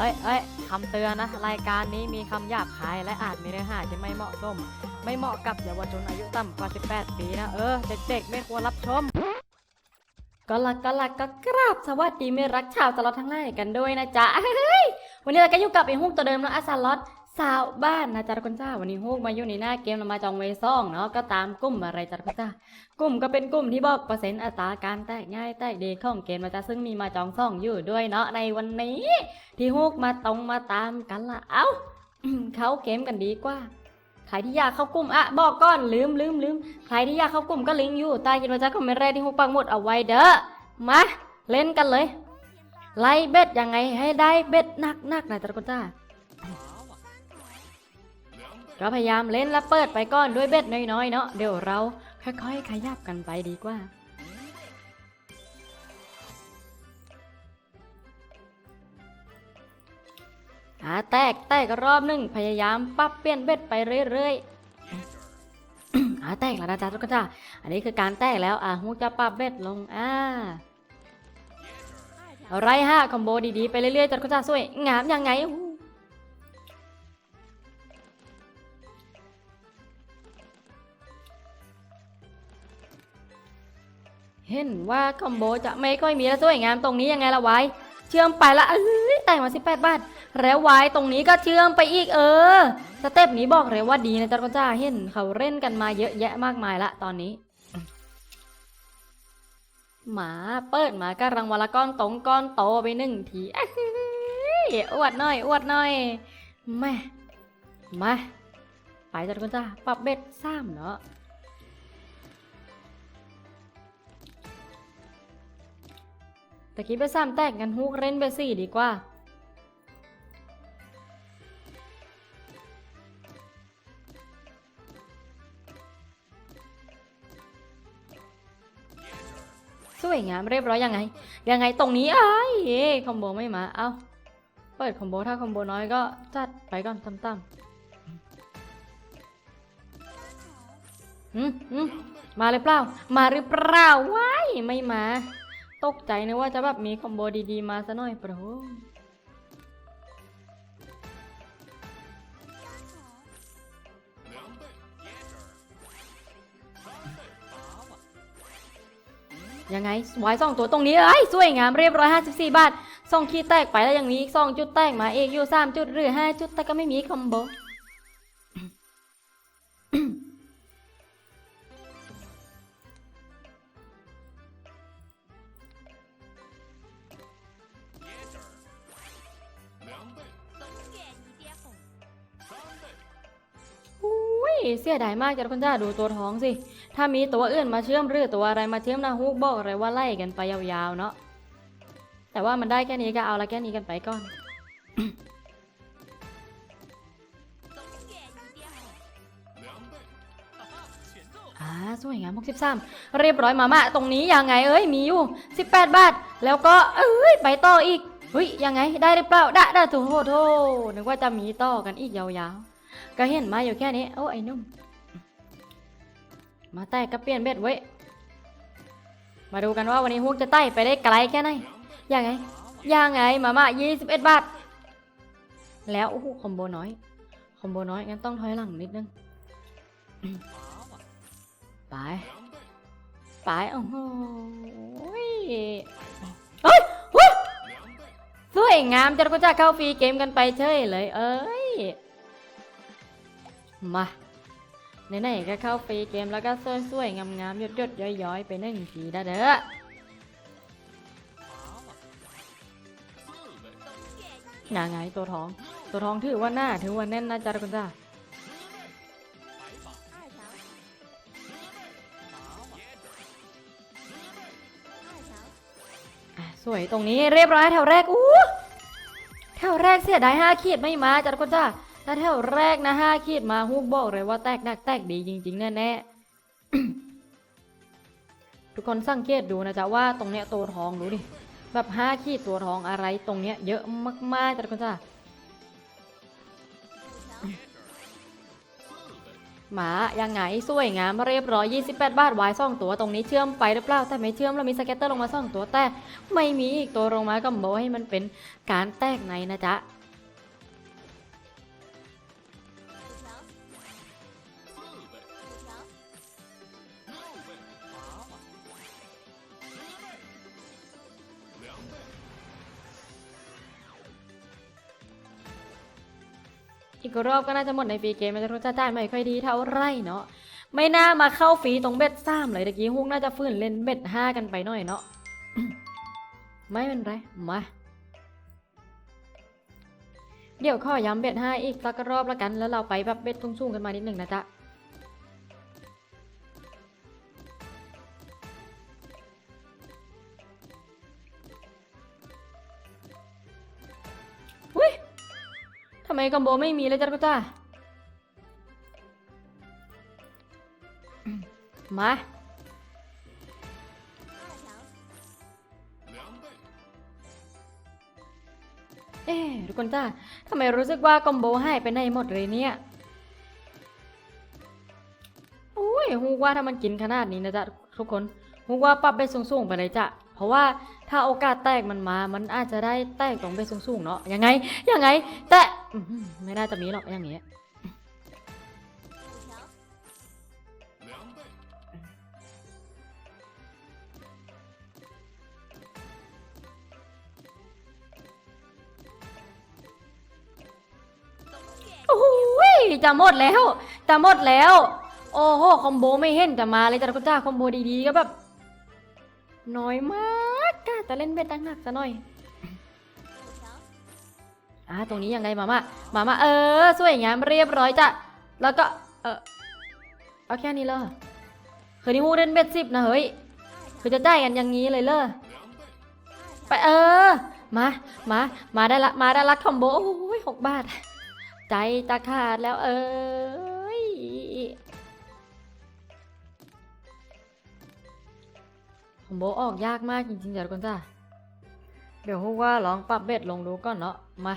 เอ้ยเอ้ยคำเตือนนะ รายการนี้มีคำหยาบคายและอาจมีเนื้อหาที่ไม่เหมาะสม ไม่เหมาะกับเยาวชนอายุต่ำกว่า 18 ปีนะ เออ เด็กๆ ไม่ควรรับชม ก็ลักก็ลักก็กราบสวัสดีไม่รักชาวตลอดทั้งหลายกันด้วยนะจ๊ะเฮ้ยวันนี้เราก็อยู่กับไอ้ฮุกตัวเดิมนะอาซาลอต สาวบ้านนะจ๊ะทุกคนจ้าวันนี้ฮุกมาอยู่ในหน้าเกมเรามาจองเวซ่องเนาะก็ตามกลุ่มอะไรจ๊ะทุกคนจ้ากลุ่มก็เป็นกลุ่มที่บอกเปอร์เซ็นต์อัตราการแตกง่ายแตกดีของเกมนะจ๊ะซึ่งมีมาจองซ่องอยู่ด้วยเนาะในวันนี้ ที่ฮุกมาตรงมาตามกันละเอ้าเข้าเกมกันดีกว่าใครที่อยากเข้ากลุ่มอะบอกก่อนลืมลืมลืมใครที่อยากเข้ากลุ่มก็ลิงก์อยู่ใต้คลิปนะจ๊ะคอมเมนต์แรกที่ฮุกปักหมดเอาไว้เด้อมาเล่นกันเลยไล่เบ็ดยังไงให้ได้เบ็ดนักหนักๆนะจ๊ะทุกคนจ้า ก็พยายามเล่นและเปิดไปก่อนด้วยเบ็ดน้อยๆเนาะเดี๋ยวเราค่อยๆขยับกันไปดีกว่าหาแตกแตกรอบหนึ่งพยายามปรับเปลี่ยนเบ็ดไปเรื่อยๆหาแตกแล้วนะจ๊ะทุกคนจ้าอันนี้คือการแตกแล้วอะฮุกจะปรับเบ็ดลงอ่าไรฮะคอมโบดีๆไปเรื่อยๆจนเขาจะสวยงามยังไงอู้ เห็นว่าคอมโบจะไม่ค่อยมีแล้วสวยงามตรงนี้ยังไงละไว้ เชื่อมไปละแต่งมา 18 บาท แล้วไว้ตรงนี้ก็เชื่อมไปอีกเออ สเต็ปนี้บอกเลยว่าดีนะจ๊ะก็จ้าเห็นเขาเล่นกันมาเยอะแยะมากมายละตอนนี้หมาเปิดหมาก็รังวัลละก้อนตรงก้อนโตไปหนึ่งทีอะเฮ้ยอวดหน่อยอวดหน่อยแม่มาไปจัดกันจ้าปรับเบ็ดซ้ำเนาะ ตะกี้ไปซ้ำแตกกันฮุกเล่นไปสี่ดีกว่า สวยงามเรียบร้อยยังไง ยังไงตรงนี้ไอ้เฮ้คอมโบไม่มาเอาเปิดคอมโบถ้าคอมโบน้อยก็จัดไปก่อนต่ำๆอืมอืมมาหรือเปล่า มาหรือเปล่าว้ายไม่มา ตกใจนึกว่าจะแบบมีคอมโบดีๆมาซะหน่อยโปรยังไงวายสองตัวตรงนี้เอ้ยสวยงามเรียบร้อย 54 บาทสองขีดแตกไปแล้วยังมีอีกสองจุดแตกมาเอกอยู่สามจุดหรือห้าจุดแต่ก็ไม่มีคอมโบ เสียดายมากจ้ะทุกคนจ้าดูตัวท้องสิ ถ้ามีตัวอื่นมาเชื่อมหรือตัวอะไรมาเชื่อมนะฮุกบอกเลยว่าไล่กันไปยาวๆเนาะ แต่ว่ามันได้แค่นี้ก็เอาละแค่นี้กันไปก่อน อ่าสวยงาม63เรียบร้อยมามาตรงนี้ยังไงเอ้ยมีอยู่18บาท แล้วก็เอ้ยไปต่ออีกเฮ้ยยังไงได้หรือเปล่าได้ได้ถูกโทษโทษนึกว่าจะมีต่อกันอีกยาวๆ ก็เห็นมาอยู่แค่นี้ โอ้ไอ้นุ่ม มาแตกก็เปลี่ยนเบ็ดเว้มาดูกันว่าวันนี้ฮุกจะไต่ไปได้ไกลแค่ไหนยังไงยังไงมามา21 บาท แล้วโอ้โหคอมโบน้อย คอมโบน้อยงั้นต้องถอยหลังนิดนึง ไป ไปโอ้โหเฮ้ยเฮ้ยสวยงามจะก็จะเข้าฟรีเกมกันไปเฉยเลย เอ้ย มาไหนๆก็เข้าฟรีเกมแล้วก็สวยๆงามๆยดๆย้อยๆ ไปหนึ่งทีได้เด้อยังไงตัวท้อง ตัวท้องถือว่าหน้าถือว่าแน่นนะจ๊ะคุณจ้าสวยตรงนี้เรียบร้อยแถวแรกอู้แถวแรกเสียดายห้าขีดไม่มาจ้ะคุณจ้า ถ้าแถวแรกนะห้าขีดมาฮุกบอกเลยว่าแตกนักแตกดีจริง ๆ แน่ๆทุกคนสังเกตดูนะจ๊ะว่าตรงเนี้ยตัวทองดูดิแบบห้าขีดตัวทองอะไรตรงเนี้ยเยอะมากๆจ้ะทุกคนจ้าหมายังไงสวยงามเรียบร้อย 28 บาทวายซ่องตัวตรงนี้เชื่อมไปหรือเปล่าแต่ไม่เชื่อมแล้วมีสเก็ตเตอร์ลงมาซ่องตัวแต่ไม่มีอีกตัวลงมาก็โบให้มันเป็นการแตกในนะจ๊ะ อีกรอบก็น่าจะหมดในฟรีเกมมันจะรู้จะจ่ายไม่ค่อยดีเท่าไรเนาะไม่น่ามาเข้าฟรีตรงเบ็ดสามเลยตะกี้ฮุกน่าจะฟื้นเล่นเบ็ดห้ากันไปหน่อยเนาะไม่เป็นไรมาเดี๋ยวข้อย้ำเบ็ดห้าอีกสักรอบละกัน แล้วเราไปแบบเบ็ดสูงๆกันมานิดหนึ่งนะจ๊ะ ทำไมคอมโบไม่มีเลยจ้ะก็จ้ามาเอ๊ทุกคนจ้าทำไมรู้สึกว่าคอมโบหายไปไหนหมดเลยเนี่ยอุ้ยฮูว่าถ้ามันกินขนาดนี้นะจ๊ะทุกคนฮูว่าปรับไปสูงๆไปเลยจ้ะเพราะว่าถ้าโอกาสแตกมันมา มันอาจจะได้แตกตรงไปสูงๆเนาะยังไงยังไง แต่ อื้อหือไม่น่าจะมีหรอกอย่างเงี้ยโอ้โหจะหมดแล้ว จะหมดแล้ว โอ้โหคอมโบไม่เห็นจะมาเลยจ้ะคุณจ้าคอมโบดีๆก็แบบน้อยมากกะแต่เล่นเบ็ดดังหนักซะหน่อย อ่าตรงนี้ยังไงมามามามาเออสวยงามเรียบร้อยจ้ะแล้วก็เออเอาแค่นี้เลยคือนี่ฮูเล่นเบ็ดสิบนะเฮ้ยคือจะได้กันอย่างนี้เลยเลยไปเออ มามามาได้ละมาได้ละคอมโบโอ้ยหกบาท ใจตาขาดแล้วเอ้ยคอมโบออกยากมากจริงๆจ้ะทุกคนจ้าเดี๋ยวฮูกว่าลองปรับเบ็ดลงดูก่อนเนาะมา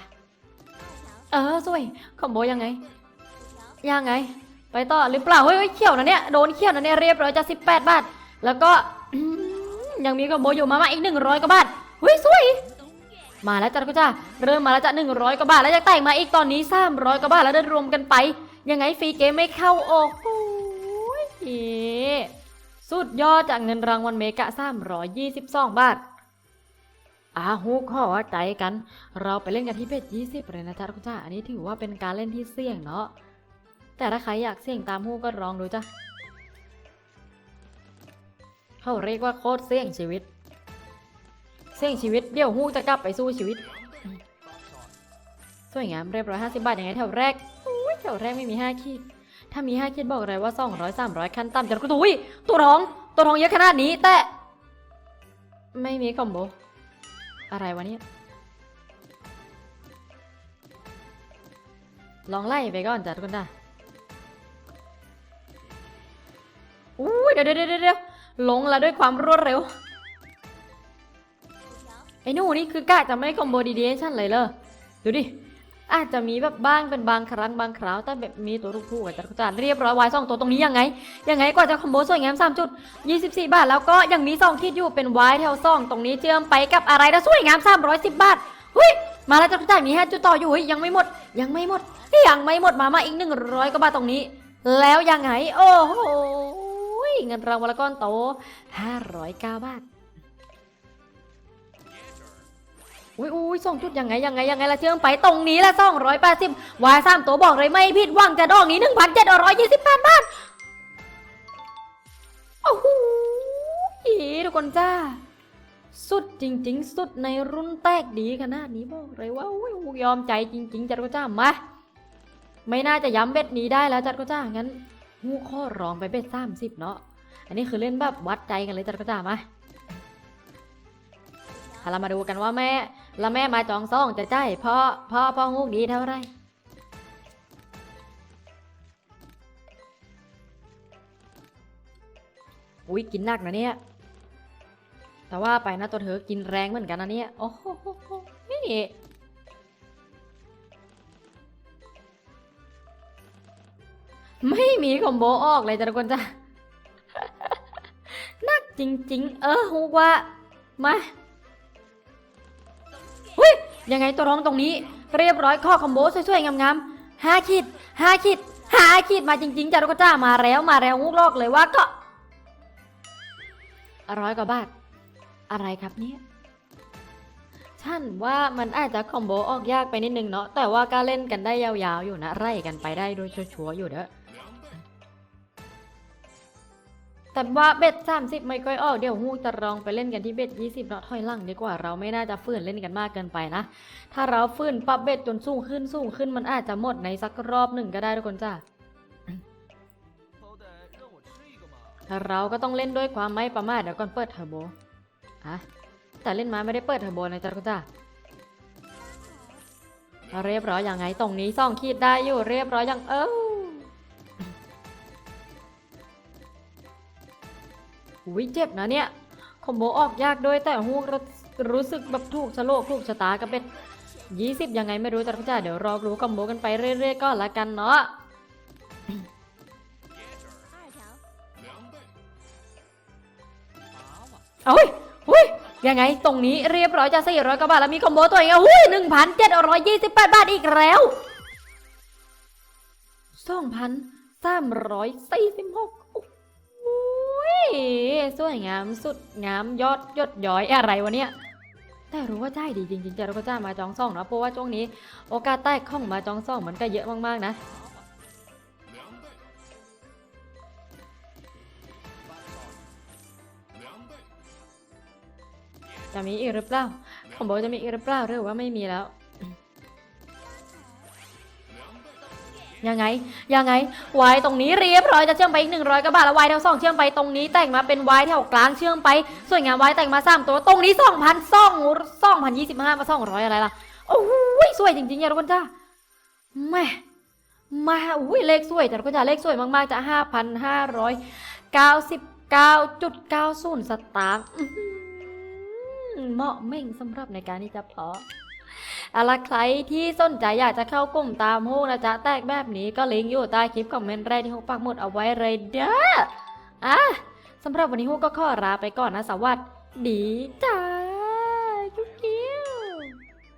เออสวยคอมโบยังไง ยังไง ไปต่อหรือเปล่า เฮ้ยเขียวนะเนี่ย โดนเขียวนะเนี่ยเรียบร้อยจะ18บแปดบาท แล้วก็ยังมีคอมโบอยู่มามาอีก100กว่าบาทเฮ้ยสวย มาแล้วจ้ะทุกคนจ้าเริ่มมาแล้วจ้ะ100กว่าบาทแล้วจะแต่งมาอีกตอนนี้300กว่าบาทแล้วได้รวมกันไป ยังไงฟรีเกมไม่เข้าโอ้โหสุดยอดจากเงินรางวัลเมกะ322บาท อาฮูข้อใจกัน เราไปเล่นกันที่เพจ20เลยนะจ๊ะทุกจ้าอันนี้ถือว่าเป็นการเล่นที่เสี่ยงเนาะแต่ถ้าใครอยากเสี่ยงตามฮูก็ลองดูจ้ะเขาเรียกว่าโคตรเสี่ยงชีวิต เสี่ยงชีวิตเดี๋ยวฮูจะกลับไปสู้ชีวิตสวยงามเรียบร้อยห้าสิบบาทยังไงแถวแรกอุ้ยแถวแรกไม่มีห้าขีดถ้ามีห้าขีดบอกเลยว่าสองร้อยสามร้อยขั้นต่ำจะก็อุ้ยตัวทองตัวทองเยอะขนาดนี้แต่ไม่มีคอมโบ อะไรวะเนี่ย ลองไล่ไปก่อนจ้ะทุกคนจ้ะอุ้ยเดี๋ยวเดี๋ยวเดี๋ยวเดี๋ยวลงแล้วด้วยความรวดเร็ว ไอ้นู่นี่คือกะจะไม่คอมโบดีเดชันเลยเลยดูดิ อาจจะมีแบบบ้างเป็นบางครั้งบางคราว แต่แบบมีตัวลูกคู่กับจักรจานเรียบร้อยวายสองตัวตรงนี้ยังไง ยังไงกว่าจะคอมโบสวยงามสามจุดยี่สิบสี่บาท แล้วก็ยังมีสองคิดอยู่เป็นวายแถวสองตรงนี้เชื่อมไปกับอะไรนะสวยงามสามร้อยสิบบาทเฮ้ยมาแล้วจักรจานมีห้าจุดต่ออยู่เฮ้ยยังไม่หมด ยังไม่หมดยังไม่หมดมามาอีกหนึ่งร้อยกว่าบาทตรงนี้ แล้วยังไงโอ้โหเงินรางวัลก้อนโตห้าร้อยเก้าบาท อุ้ยอุ้ยสองจุดยังไงยังไงยังไงละเชื่อมไปตรงนี้ละสองร้อยแปดสิบวายสามตัวบอกเลยไม่ผิดหวังจะดอกนี้หนึ่งพันเจ็ดร้อยยี่สิบแปดบาทโอ้โหทุกคนจ้า สุดจริง ๆ สุดในรุ่นแตกดีขนาดนี้บอกเลยว่าอุ้ยยอมใจจริง ๆจัดก็จ้ามาไม่น่าจะย้ำเบ็ดนี้ได้แล้วจัดก็จ้างั้นงูข้อรองไปเบ็ดสามสิบเนาะอันนี้คือเล่นแบบวัดใจกันเลยจัดก็จ้ามาเอาเรามาดูกันว่าแม่ แล้วแม่มาจองซ่องจะใจายพ่อพ่อพ่องูกดีเท่าไรอุ้ยกินหนักนะเนี่ย แต่ว่าไปนะตัวเธอกินแรงเหมือนกันนะเนี่ย โอ้โหนี่ไม่มีคอมโบออกเลยจ้ะทุกคนจ้ะนักจริง ๆ เออฮูกว่า มา ยังไงตัวร้องตรงนี้ เรียบร้อยข้อคอมโบสวยๆงามๆห้าขีดห้าขีดห้าขีดมาจริงๆจ้ะทุกจ้ามาแล้วมาแล้วฮูกลอกเลยว่าก็ร้อยกว่าบาท อะไรครับเนี่ยฉันว่ามันอาจจะคอมโบออกยากไปนิดนึงเนาะแต่ว่าก็เล่นกันได้ยาวๆอยู่นะไล่กันไปได้โดยชัวร์ๆอยู่เด้อ แต่ว่าเบ็ด 30 ไม่ค่อยออกเดี๋ยวฮู้จะลองไปเล่นกันที่เบ็ด 20เนาะถอยหลังดีกว่าเราไม่น่าจะฝืนเล่นกันมากเกินไปนะ ถ้าเราฝืนปรับเบ็ดจนสูงขึ้นสูงขึ้นมันอาจจะหมดในสักรอบหนึ่งก็ได้ทุกคนจ้าเราก็ต้องเล่นด้วยความไม่ประมาทเดี๋ยวก่อนเปิดเทอร์โบฮะแต่เล่นมาไม่ได้เปิดเทอร์โบนะจ๊ะทุกคนจ้าเรียบร้อยอย่างไงตรงนี้ซ่องขีดได้อยู่เรียบร้อยอย่างเออ วิเจ็บนะเนี่ยคอมโบออกยากด้วยแต่ฮูกรู้รู้สึกแบบถูกชะโลกถูกชะตากับเป็นยี่สิบยังไงไม่รู้จ้ะทุกคนจ้าเดี๋ยวรอรู้คอมโบกันไปเรื่อย ๆ ก็แล้วกันเนาะเอ้ยหุ้ยยังไงตรงนี้เรียบร้อยจะ400กว่าบาทแล้วมีคอมโบตัวเองอะหุ้ย1,728 บาทอีกแล้ว2,346โอ้ ยสวยงามสุดงามยอดยอดย้อยอะไรวะเนี่ยแต่รู้ว่าได้ดีจริงๆจะเราก็จ้ามาจองซ่องนะเพราะว่าช่วงนี้ โอกาสแตกของมาจองซ่องมันก็เยอะมากๆนะจะมีอีกหรือเปล่าผมบอกจะมีอีกหรือเปล่าหรือว่าไม่มีแล้ว ยังไง ยังไง วายตรงนี้เรียบร้อยจะเชื่อมไปอีกหนึ่งร้อยกว่าบาทแล้ววายแถวสองเชื่อมไปตรงนี้แต่งมาเป็นวายแถวกลางเชื่อมไป สวยงามวายแต่งมาสามตัวตรงนี้สองพันสองสองพันยี่สิบห้ามาสองร้อยอะไรล่ะ โอ้โหสวยจริงๆอย่าทุกคนจ้าแม่มาอุ้ยเลขสวยแต่ทุกคนจ้าเลขสวยมากๆจะห้าพันห้าร้อยเก้าสิบเก้าจุดเก้าศูนย์สตางค์เหมาะเม่งสำหรับในการที่จะเพาะ อะไรใครที่สนใจอยากจะเข้ากลุ่มตามฮูกนะจ๊ะแตกแบบนี้ก็ลิงก์อยู่ใต้คลิปคอมเมนต์แรกที่ฮูกปักหมุดเอาไว้เลยเด้ออะสำหรับวันนี้ฮูกก็ขอลาไปก่อนนะสวัสดีจ้า